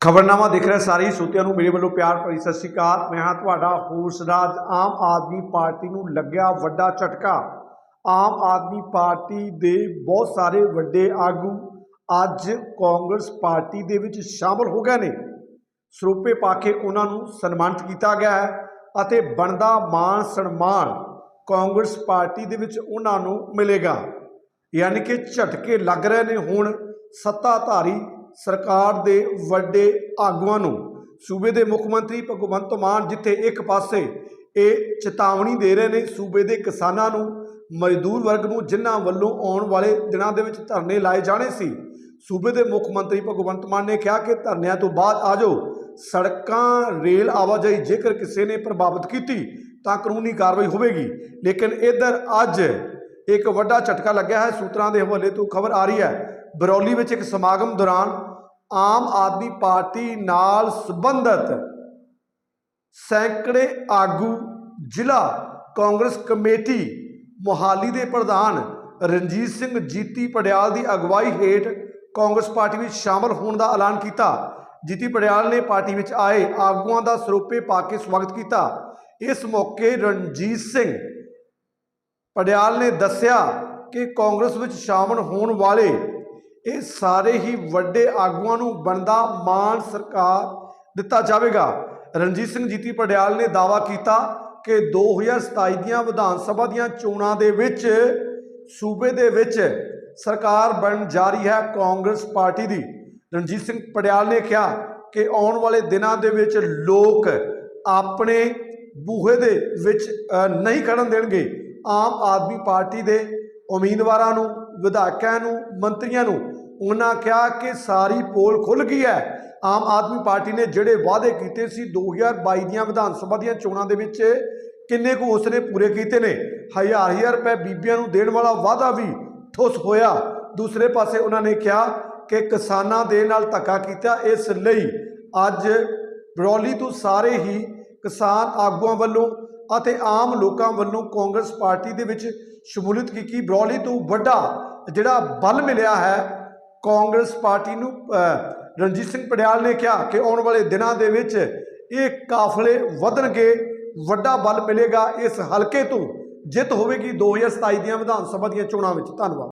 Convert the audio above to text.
ਖਬਰਨਾਮਾ ਦੇਖ ਰਹੇ, ਸਾਰੇ ਸੋਤਿਆਂ ਨੂੰ ਮੇਰੇ ਵੱਲੋਂ ਪਿਆਰ ਭਰੀ ਸਤਿ ਸ਼੍ਰੀ ਅਕਾਲ। ਮੈਂ ਹਾਂ ਤੁਹਾਡਾ ਹੋਸਰਾਜ ਆਮ ਆਦਮੀ ਪਾਰਟੀ ਨੂੰ ਲੱਗਿਆ ਵੱਡਾ ਝਟਕਾ। ਆਮ ਆਦਮੀ ਪਾਰਟੀ ਦੇ ਬਹੁਤ ਸਾਰੇ ਵੱਡੇ ਆਗੂ ਅੱਜ ਕਾਂਗਰਸ ਪਾਰਟੀ ਦੇ ਵਿੱਚ ਸ਼ਾਮਲ ਹੋ ਗਏ ਨੇ। ਸਰੂਪੇ ਪਾ ਕੇ ਉਹਨਾਂ ਨੂੰ ਸਨਮਾਨਿਤ ਕੀਤਾ ਗਿਆ ਹੈ ਅਤੇ ਬਣਦਾ ਮਾਨ ਸਨਮਾਨ ਕਾਂਗਰਸ ਪਾਰਟੀ ਦੇ ਵਿੱਚ ਉਹਨਾਂ ਨੂੰ ਮਿਲੇਗਾ। ਯਾਨੀ ਕਿ ਝਟਕੇ ਲੱਗ ਰਹੇ ਨੇ ਹੁਣ ਸੱਤਾਧਾਰੀ ਸਰਕਾਰ ਦੇ ਵੱਡੇ ਆਗੂਆਂ ਨੂੰ ਸੂਬੇ ਦੇ ਮੁੱਖ ਮੰਤਰੀ ਭਗਵੰਤ ਮਾਨ ਜਿੱਥੇ ਇੱਕ ਪਾਸੇ ਇਹ ਚੇਤਾਵਨੀ ਦੇ ਰਹੇ ਨੇ, ਸੂਬੇ ਦੇ ਕਿਸਾਨਾਂ ਨੂੰ, ਮਜ਼ਦੂਰ ਵਰਗ ਨੂੰ, ਜਿਨ੍ਹਾਂ ਵੱਲੋਂ ਆਉਣ ਵਾਲੇ ਦਿਨਾਂ ਦੇ ਵਿੱਚ ਧਰਨੇ ਲਾਏ ਜਾਣੇ ਸੀ। ਸੂਬੇ ਦੇ ਮੁੱਖ ਮੰਤਰੀ ਭਗਵੰਤ ਮਾਨ ਨੇ ਕਿਹਾ ਕਿ ਧਰਨਿਆਂ ਤੋਂ ਬਾਅਦ ਆ ਜਾਓ। ਸੜਕਾਂ, ਰੇਲ ਆਵਾਜਾਈ ਜੇਕਰ ਕਿਸੇ ਨੇ ਪ੍ਰਭਾਵਿਤ ਕੀਤੀ, ਤਾਂ ਕਾਨੂੰਨੀ ਕਾਰਵਾਈ ਹੋਵੇਗੀ। ਲੇਕਿਨ ਇਧਰ ਅੱਜ ਇੱਕ ਵੱਡਾ ਝਟਕਾ ਲੱਗਿਆ ਹੈ। ਸੂਤਰਾਂ ਦੇ ਹਵਾਲੇ ਤੋਂ ਖਬਰ ਆ ਰਹੀ ਹੈ ਬਰੌਲੀ ਵਿੱਚ ਇੱਕ ਸਮਾਗਮ ਦੌਰਾਨ ਆਮ ਆਦਮੀ ਪਾਰਟੀ ਨਾਲ ਸੰਬੰਧਿਤ ਸੈਂਕੜੇ ਆਗੂ ਜ਼ਿਲ੍ਹਾ ਕਾਂਗਰਸ ਕਮੇਟੀ ਮੋਹਾਲੀ ਦੇ ਪ੍ਰਧਾਨ ਰਣਜੀਤ ਸਿੰਘ ਜੀਤੀ ਪੜਿਆਲ ਦੀ ਅਗਵਾਈ ਹੇਠ ਕਾਂਗਰਸ ਪਾਰਟੀ ਵਿੱਚ ਸ਼ਾਮਲ ਹੋਣ ਦਾ ਐਲਾਨ ਕੀਤਾ। ਜੀਤੀ ਪੜਿਆਲ ਨੇ ਪਾਰਟੀ ਵਿੱਚ ਆਏ ਆਗੂਆਂ ਦਾ ਸਰੋਪੇ ਪਾ ਕੇ ਸਵਾਗਤ ਕੀਤਾ। ਇਸ ਮੌਕੇ ਰਣਜੀਤ ਸਿੰਘ ਪੜਿਆਲ ਨੇ ਦੱਸਿਆ ਕਿ ਕਾਂਗਰਸ ਵਿੱਚ ਸ਼ਾਮਲ ਹੋਣ ਵਾਲੇ ਇਹ ਸਾਰੇ ਹੀ ਵੱਡੇ ਆਗੂਆਂ ਨੂੰ ਬਣਦਾ ਮਾਨ ਸਰਕਾਰ ਦਿੱਤਾ ਜਾਵੇਗਾ। ਰਣਜੀਤ ਸਿੰਘ ਜੀਤੀ ਪੜਿਆਲ ਨੇ ਦਾਅਵਾ ਕੀਤਾ ਕਿ 2027 ਦੀਆਂ ਵਿਧਾਨ ਸਭਾ ਦੀਆਂ ਚੋਣਾਂ ਦੇ ਵਿੱਚ, ਸੂਬੇ ਦੇ ਵਿੱਚ ਸਰਕਾਰ ਬਣ ਜਾ ਰਹੀ ਹੈ ਕਾਂਗਰਸ ਪਾਰਟੀ ਦੀ। ਰਣਜੀਤ ਸਿੰਘ ਪੜਿਆਲ ਨੇ ਕਿਹਾ ਕਿ ਆਉਣ ਵਾਲੇ ਦਿਨਾਂ ਦੇ ਵਿੱਚ ਲੋਕ ਆਪਣੇ ਬੂਹੇ ਦੇ ਵਿੱਚ ਨਹੀਂ ਖੜਨ ਦੇਣਗੇ। ਆਮ ਆਦਮੀ ਪਾਰਟੀ ਦੇ ਉਮੀਦਵਾਰਾਂ ਨੂੰ ਵਿਧਾਇਕਾਂ ਨੂੰ, ਮੰਤਰੀਆਂ ਨੂੰ, ਉਹਨਾਂ ਕਿਹਾ ਕਿ ਸਾਰੀ ਪੋਲ ਖੁੱਲ ਗਈ ਹੈ। ਆਮ ਆਦਮੀ ਪਾਰਟੀ ਨੇ ਜਿਹੜੇ ਵਾਅਦੇ ਕੀਤੇ ਸੀ 2022 ਦੀਆਂ ਵਿਧਾਨ ਸਭਾ ਦੀਆਂ ਚੋਣਾਂ ਦੇ ਵਿੱਚ, ਕਿੰਨੇ ਕੁ ਉਸਨੇ ਪੂਰੇ ਕੀਤੇ ਨੇ? ਹਜ਼ਾਰ ਹਜ਼ਾਰ ਰੁਪਏ ਬੀਬੀਆਂ ਨੂੰ ਦੇਣ ਵਾਲਾ ਵਾਅਦਾ ਵੀ ਠੁੱਸ ਹੋਇਆ। ਦੂਸਰੇ ਪਾਸੇ ਉਹਨਾਂ ਨੇ ਕਿਹਾ ਕਿ ਕਿਸਾਨਾਂ ਦੇ ਨਾਲ ਧੱਕਾ ਕੀਤਾ। ਇਸ ਲਈ ਅੱਜ ਬਰੌਲੀ ਤੋਂ ਸਾਰੇ ਹੀ ਕਿਸਾਨ ਆਗੂਆਂ ਵੱਲੋਂ ਅਤੇ ਆਮ ਲੋਕਾਂ ਵੱਲੋਂ ਕਾਂਗਰਸ ਪਾਰਟੀ ਦੇ ਵਿੱਚ ਸ਼ਮੂਲੀਅਤ ਕੀਤੀ। ਬਰੌਲੀ ਤੋਂ ਵੱਡਾ ਜਿਹੜਾ ਬਲ ਮਿਲਿਆ ਹੈ, ਕਾਂਗਰਸ ਪਾਰਟੀ ਨੂੰ ਰਣਜੀਤ ਸਿੰਘ ਪਟਿਆਲ ਨੇ ਕਿਹਾ ਕਿ ਆਉਣ ਵਾਲੇ ਦਿਨਾਂ ਦੇ ਵਿੱਚ ਇਹ ਕਾਫਲੇ ਵਧਣਗੇ, ਵੱਡਾ ਬਲ ਮਿਲੇਗਾ ਇਸ ਹਲਕੇ ਤੋਂ, ਜਿੱਤ ਹੋਵੇਗੀ 2027 ਦੀਆਂ ਵਿਧਾਨ ਸਭਾ ਦੀਆਂ ਚੋਣਾਂ ਵਿੱਚ। ਧੰਨਵਾਦ।